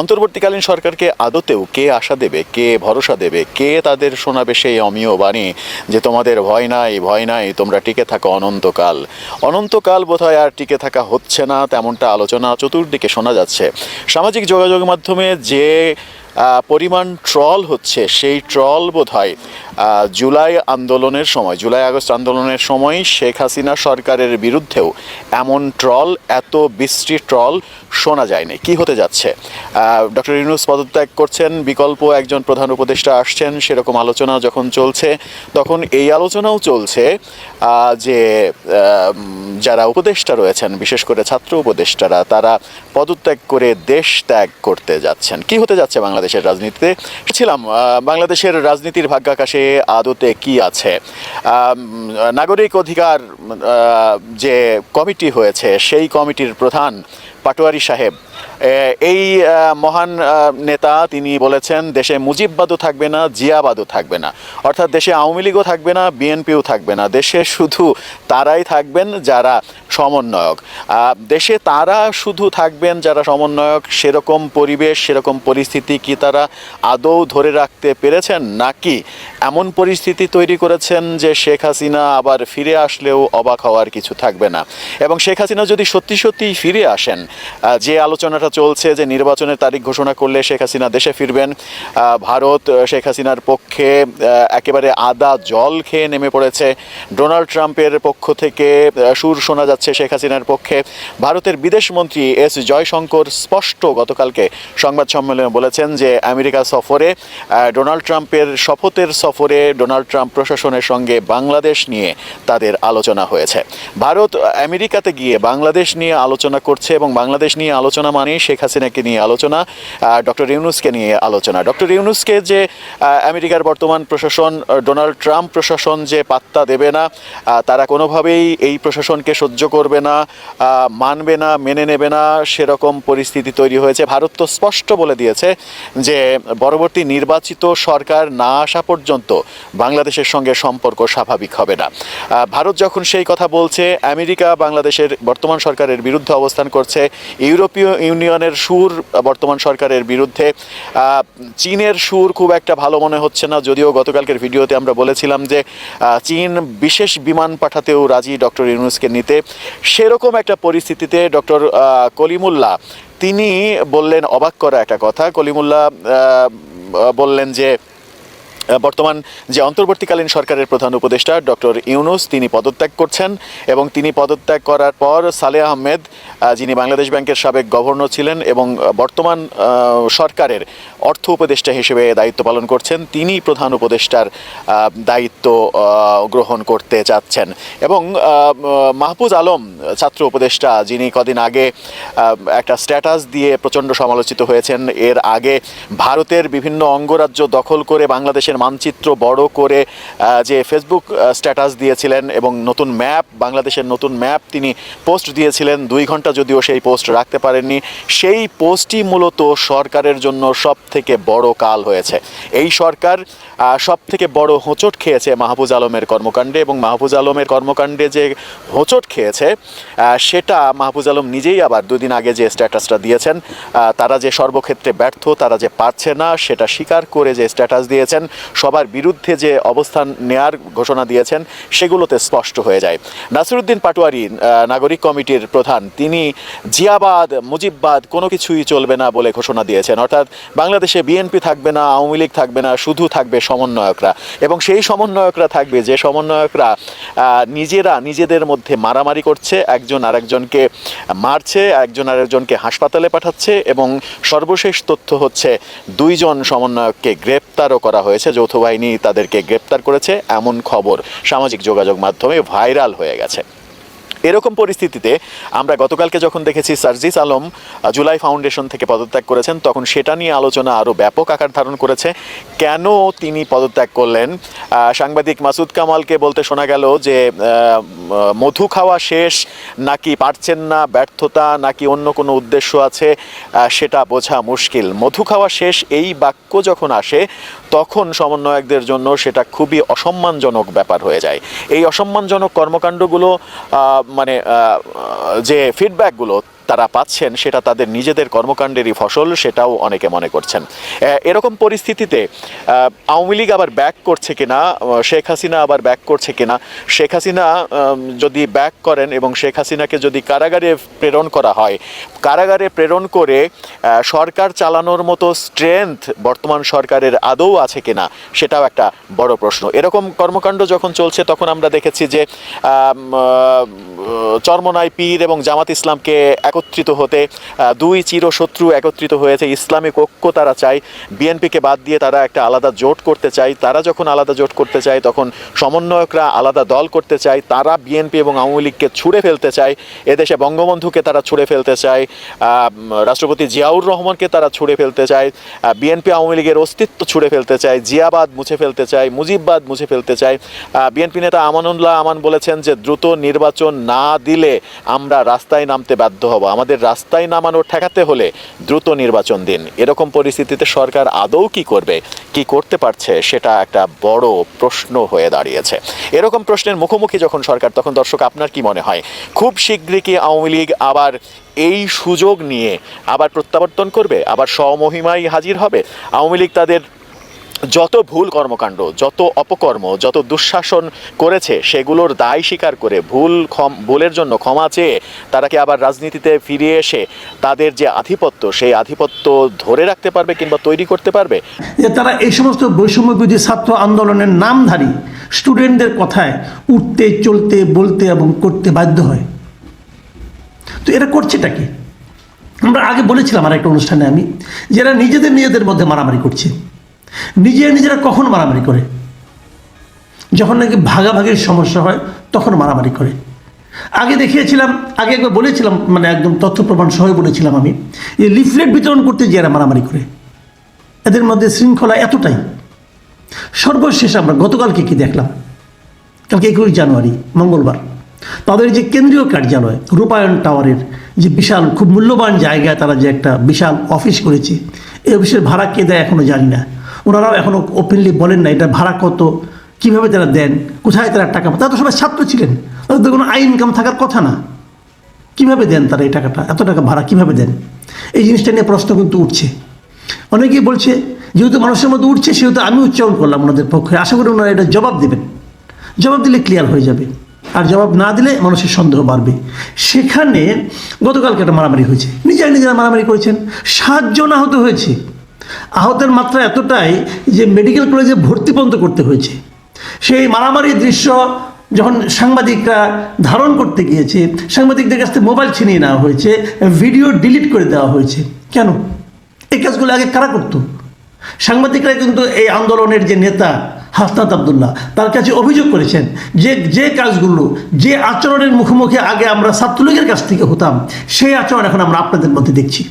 অন্তর্বর্তীকালীন সরকারকে আদতেও কে আশা দেবে, কে ভরসা দেবে, কে তাদের শোনাবে সেই অমীয় বাণী যে তোমাদের ভয় নাই ভয় নাই, তোমরা টিকে থাকো অনন্তকাল। অনন্তকাল বোধহয় আর টিকে থাকা হচ্ছে না, তেমনটা আলোচনা চতুর্দিকে শোনা যাচ্ছে। সামাজিক যোগাযোগ মাধ্যমে যে পরিমাণ ট্রল হচ্ছে, সেই ট্রল বোধ হয় জুলাই আন্দোলনের সময়, জুলাই আগস্ট আন্দোলনের সময় শেখ হাসিনা সরকারের বিরুদ্ধেও এমন ট্রল, এত বৃষ্টি ট্রল শোনা যায়নি। কি হতে যাচ্ছে? ডক্টর ইউনুস পদত্যাগ করছেন, বিকল্প একজন প্রধান উপদেষ্টা আসছেন, সেরকম আলোচনা যখন চলছে, তখন এই আলোচনাও চলছে যে যারা উপদেষ্টা রয়েছেন, বিশেষ করে ছাত্র উপদেষ্টারা, তারা পদত্যাগ করে দেশ ত্যাগ করতে যাচ্ছেন। কি হতে যাচ্ছে বাংলাদেশের রাজনীতিতে ছিলাম। বাংলাদেশের রাজনীতির ভাগ্যাকাশে আদতে কি আছে? নাগরিক অধিকার যে কমিটি হয়েছে, সেই কমিটির প্রধান পাটোয়ারি সাহেব এই মহান নেতা তিনি বলেছেন, দেশে মুজিববাদও থাকবে না, জিয়াবাদও থাকবে না। অর্থাৎ দেশে আওয়ামী লীগও থাকবে না, বিএনপিও থাকবে না। দেশে শুধু তারাই থাকবেন যারা সমন্বয়ক। দেশে তারা শুধু থাকবেন যারা সমন্বয়ক, সেরকম পরিবেশ, সেরকম পরিস্থিতি কি তারা আদৌ ধরে রাখতে পেরেছেন? নাকি এমন পরিস্থিতি তৈরি করেছেন যে শেখ হাসিনা আবার ফিরে আসলেও অবাক হওয়ার কিছু থাকবে না? এবং শেখ হাসিনা যদি সত্যি সত্যি ফিরে আসেন যে যে আলোচনাটা চলছে যে নির্বাচনের তারিখ ঘোষণা করলে শেখ হাসিনা দেশে ফিরবেন। ভারত শেখ হাসিনার পক্ষে একেবারে আদা জল খেয়ে নেমে পড়েছে। ডোনাল্ড ট্রাম্পের পক্ষ থেকে সুর শোনা যাচ্ছে শেখ হাসিনার পক্ষে। ভারতের বিদেশমন্ত্রী এস জয়শঙ্কর স্পষ্ট গতকালকে সংবাদ সম্মেলনে বলেছেন যে আমেরিকা সফরে ডোনাল্ড ট্রাম্পের শপথের সফরে ডোনাল্ড ট্রাম্প প্রশাসনের সঙ্গে বাংলাদেশ নিয়ে তাদের আলোচনা হয়েছে। ভারত আমেরিকাতে গিয়ে বাংলাদেশ নিয়ে আলোচনা করছে এবং বাংলাদেশ নিয়ে আলোচনা মানে শেখ হাসিনাকে নিয়ে আলোচনা ডক্টর ইউনুসকে নিয়ে আলোচনা। ডক্টর ইউনুসকে যে আমেরিকার বর্তমান প্রশাসন ডোনাল্ড ট্রাম্প প্রশাসন যে পাত্তা দেবে না তারা কোনোভাবেই এই প্রশাসনকে সহ্য করবে না মানবে না, মেনে নেবে না, সেরকম পরিস্থিতি তৈরি হয়েছে। ভারত তো স্পষ্ট বলে দিয়েছে যে, পরবর্তী নির্বাচিত সরকার না আসা পর্যন্ত বাংলাদেশের সঙ্গে সম্পর্ক স্বাভাবিক হবে না। ভারত যখন সেই কথা বলছে, আমেরিকা বাংলাদেশের বর্তমান সরকারের বিরুদ্ধে অবস্থান করছে, ইউরোপীয় ইউনিয়নের সুর বর্তমান সরকারের বিরুদ্ধে। চীনের সুর খুব একটা ভালো মনে হচ্ছে না, যদিও গতকালকের ভিডিওতে আমরা বলেছিলাম যে চীন বিশেষ বিমান পাঠাতেও রাজি ডক্টর ইউনুসকে নিতে। সেরকম একটা পরিস্থিতিতে ডক্টর কলিমুল্লা, তিনি বললেন অবাক করা একটা কথা। কলিমুল্লা বললেন যে বর্তমান যে অন্তর্বর্তীকালীন সরকারের প্রধান উপদেষ্টা ডক্টর ইউনুস, তিনি পদত্যাগ করছেন এবং তিনি পদত্যাগ করার পর সালে আহমেদ যিনি বাংলাদেশ ব্যাংকের সাবেক গভর্নর ছিলেন এবং বর্তমান সরকারের অর্থ উপদেষ্টা হিসেবে দায়িত্ব পালন করছেন, তিনি প্রধান উপদেষ্টার দায়িত্ব গ্রহণ করতে চাচ্ছেন। এবং মাহফুজ আলম, ছাত্র উপদেষ্টা, যিনি কদিন আগে একটা স্ট্যাটাস দিয়ে প্রচণ্ড সমালোচিত হয়েছেন। এর আগে ভারতের বিভিন্ন অঙ্গরাজ্য দখল করে বাংলাদেশের মানচিত্র বড় করে যে ফেসবুক স্ট্যাটাস দিয়েছিলেন এবং নতুন ম্যাপ বাংলাদেশের নতুন ম্যাপ তিনি পোস্ট দিয়েছিলেন। দুই ঘণ্টা যদিও সেই পোস্ট রাখতে পারেননি। সেই পোস্টই মূলত সরকারের জন্য সব থেকে বড় কাল হয়েছে। এই সরকার সব থেকে বড় হোঁচট খেয়েছে মাহফুজ আলমের কর্মকাণ্ডে এবং মাহফুজ আলমের কর্মকাণ্ডে যে হোঁচট খেয়েছে সেটা মাহফুজ আলম নিজেই আবার দুদিন আগে যে স্ট্যাটাসটা দিয়েছেন তারা যে সর্বক্ষেত্রে ব্যর্থ, তারা যে পারছে না, সেটা স্বীকার করে যে স্ট্যাটাস দিয়েছেন সবার বিরুদ্ধে যে অবস্থান নেয়ার ঘোষণা দিয়েছেন, সেগুলোতে স্পষ্ট হয়ে যায়। নাসিরুদ্দিন পাটোয়ারি নাগরিক কমিটির প্রধান, তিনি জিয়াবাদ, মুজিববাদ কোনো কিছুই চলবে না বলে ঘোষণা দিয়েছেন। অর্থাৎ বাংলাদেশে বিএনপি থাকবে না, আওয়ামী লীগ থাকবে না, শুধু থাকবে সমন্বয়করা। এবং সেই সমন্বয়করা থাকবে, যে সমন্বয়করা নিজেরা নিজেদের মধ্যে মারামারি করছে, একজন আরেকজনকে মারছে, একজন আরেকজনকে হাসপাতালে পাঠাচ্ছে এবং সর্বশেষ তথ্য হচ্ছে দুইজন সমন্বয়ককে গ্রেপ্তারও করা হয়েছে। যৌথ বাহিনী তাদেরকে গ্রেপ্তার করেছে। এমন খবর সামাজিক যোগাযোগ মাধ্যমে ভাইরাল হয়ে গেছে। এরকম পরিস্থিতিতে আমরা গতকালকে যখন দেখেছি সার্জিস আলম জুলাই ফাউন্ডেশন থেকে পদত্যাগ করেছেন, তখন সেটা নিয়ে আলোচনা আরও ব্যাপক আকার ধারণ করেছে। কেন তিনি পদত্যাগ করলেন? সাংবাদিক মাসুদ কামালকে বলতে শোনা গেল যে মধু খাওয়া শেষ, নাকি পারছেন না ব্যর্থতা, নাকি অন্য কোনো উদ্দেশ্য আছে? সেটা বোঝা মুশকিল। মধু খাওয়া শেষ, এই বাক্য যখন আসে, তখন সমন্বয়কদের জন্য সেটা খুবই অসম্মানজনক ব্যাপার হয়ে যায়। এই অসম্মানজনক কর্মকাণ্ডগুলো মানে যে ফিডব্যাকগুলো তারা পাচ্ছেন, সেটা তাদের নিজেদের কর্মকাণ্ডেরই ফসল, সেটাও অনেকে মনে করছেন। এরকম পরিস্থিতিতে আওয়ামী লীগ আবার ব্যাক করছে কিনা শেখ হাসিনা আবার ব্যাক করছে কিনা, শেখ হাসিনা যদি ব্যাক করেন এবং শেখ হাসিনাকে যদি কারাগারে প্রেরণ করা হয়, কারাগারে প্রেরণ করে সরকার চালানোর মতো স্ট্রেংথ বর্তমান সরকারের আদৌ আছে কিনা, সেটাও একটা বড় প্রশ্ন। এরকম কর্মকাণ্ড যখন চলছে, তখন আমরা দেখেছি যে চরমনাই পীর এবং জামাত ইসলামকে একত্রিত হতে দুই চিরশত্রু একত্রিত হয়েছে। ইসলামিক ঐক্য তারা চায়। বিএনপিকে বাদ দিয়ে তারা একটা আলাদা জোট করতে চায়। তারা যখন আলাদা জোট করতে চায়, তখন সমন্বয়করা আলাদা দল করতে চায়। তারা বিএনপি এবং আওয়ামী লীগকে ছুঁড়ে ফেলতে চায়। এদেশে বঙ্গবন্ধুকে তারা ছুঁড়ে ফেলতে চায়। রাষ্ট্রপতি জিয়াউর রহমানকে তারা ছুঁড়ে ফেলতে চায়। বিএনপি আওয়ামী লীগের অস্তিত্ব ছুঁড়ে ফেলতে চায়। জিয়াবাদ মুছে ফেলতে চায়। মুজিববাদ মুছে ফেলতে চায়। বিএনপি নেতা আমানুল্লাহ আমান বলেছেন যে, দ্রুত নির্বাচন না দিলে আমরা রাস্তায় নামতে বাধ্য হব। আমাদের রাস্তায় নামানো ঠেকাতে হলে দ্রুত নির্বাচন দিন। এরকম পরিস্থিতিতে সরকার আদৌ কি করবে, কি করতে পারছে, সেটা একটা বড় প্রশ্ন হয়ে দাঁড়িয়েছে। এরকম প্রশ্নের মুখোমুখি যখন সরকার, তখন দর্শক, আপনার কি মনে হয়? খুব শীঘ্রই কি আওয়ামী লীগ আবার এই সুযোগ নিয়ে আবার প্রত্যাবর্তন করবে? আবার স্বমহিমায় হাজির হবে? আওয়ামী লীগ তাদের যত ভুল কর্মকাণ্ড, যত অপকর্ম, যত দুঃশাসন করেছে, সেগুলোর দায় স্বীকার করে ভুল ভুলের জন্য ক্ষমা চেয়ে তারা কি আবার রাজনীতিতে ফিরে এসে তাদের যে আধিপত্য, সেই আধিপত্য ধরে রাখতে পারবে কিংবা তৈরি করতে পারবে? যে তারা এই সমস্ত বৈষম্য বিরোধী ছাত্র আন্দোলনের নামধারী স্টুডেন্টদের কথায় উঠতে, চলতে, বলতে এবং করতে বাধ্য হয়। তো এরা করছেটা কি? আমরা আগে বলেছিলাম আর একটা অনুষ্ঠানে আমি, যে এরা নিজেদের নিজেদের মধ্যে মারামারি করছে। নিজেরা নিজেরা কখন মারামারি করে? যখন নাকি ভাগাভাগির সমস্যা হয়, তখন মারামারি করে। আগে দেখিয়েছিলাম, আগে একবার বলেছিলাম মানে একদম তথ্য প্রমাণ সহ বলেছিলাম আমি যে লিফলেট বিতরণ করতে যে এরা মারামারি করে। এদের মধ্যে শৃঙ্খলা এতটাই। সর্বশেষ আমরা গতকালকে কি দেখলাম? কালকে একুশ জানুয়ারি, মঙ্গলবার। তাদের যে কেন্দ্রীয় কার্যালয়, রূপায়ণ টাওয়ারের যে বিশাল, খুব মূল্যবান জায়গায় তারা যে একটা বিশাল অফিস করেছে, এই অফিসের ভাড়া কে দেয় এখনও জানি না। ওনারাও এখনও ওপেনলি বলেন না এটা ভাড়া কত, কীভাবে তারা দেন, কোথায় তারা টাকা তারা তো সবাই ছাত্র ছিলেন। তাদের তো কোনো আই ইনকাম থাকার কথা না। কীভাবে দেন তারা এই টাকাটা? এত টাকা ভাড়া কীভাবে দেন? এই জিনিসটা নিয়ে প্রশ্ন কিন্তু উঠছে। অনেকেই বলছে, যেহেতু মানুষের মধ্যে উঠছে, সেহেতু আমি উচ্চারণ করলাম ওনাদের পক্ষে। আশা করি ওনারা এটা জবাব দেবেন। জবাব দিলে ক্লিয়ার হয়ে যাবে। আর জবাব না দিলে মানুষের সন্দেহ বাড়বে। সেখানে গতকালকে একটা মারামারি হয়েছে। নিজেরা নিজেরা মারামারি করেছেন। সাতজন আহত হয়েছে। আহতের মাত্রা এতটাই যে মেডিকেল কলেজে ভর্তি পর্যন্ত করতে হয়েছে। সেই মারামারির দৃশ্য যখন সাংবাদিকরা ধারণ করতে গিয়েছে, সাংবাদিকদের কাছ থেকে মোবাইল ছিনিয়ে নেওয়া হয়েছে, ভিডিও ডিলিট করে দেওয়া হয়েছে। কেন? এই কাজগুলো আগে কারা করতো? সাংবাদিকরা কিন্তু এই আন্দোলনের যে নেতা হাসনাত আবদুল্লাহ, তার কাছে অভিযোগ করেছেন যে যে কাজগুলো, যে আচরণের মুখোমুখি আগে আমরা ছাত্রলীগের কাছ থেকে হতাম, সেই আচরণ এখন আমরা আপনাদের মধ্যে দেখছি।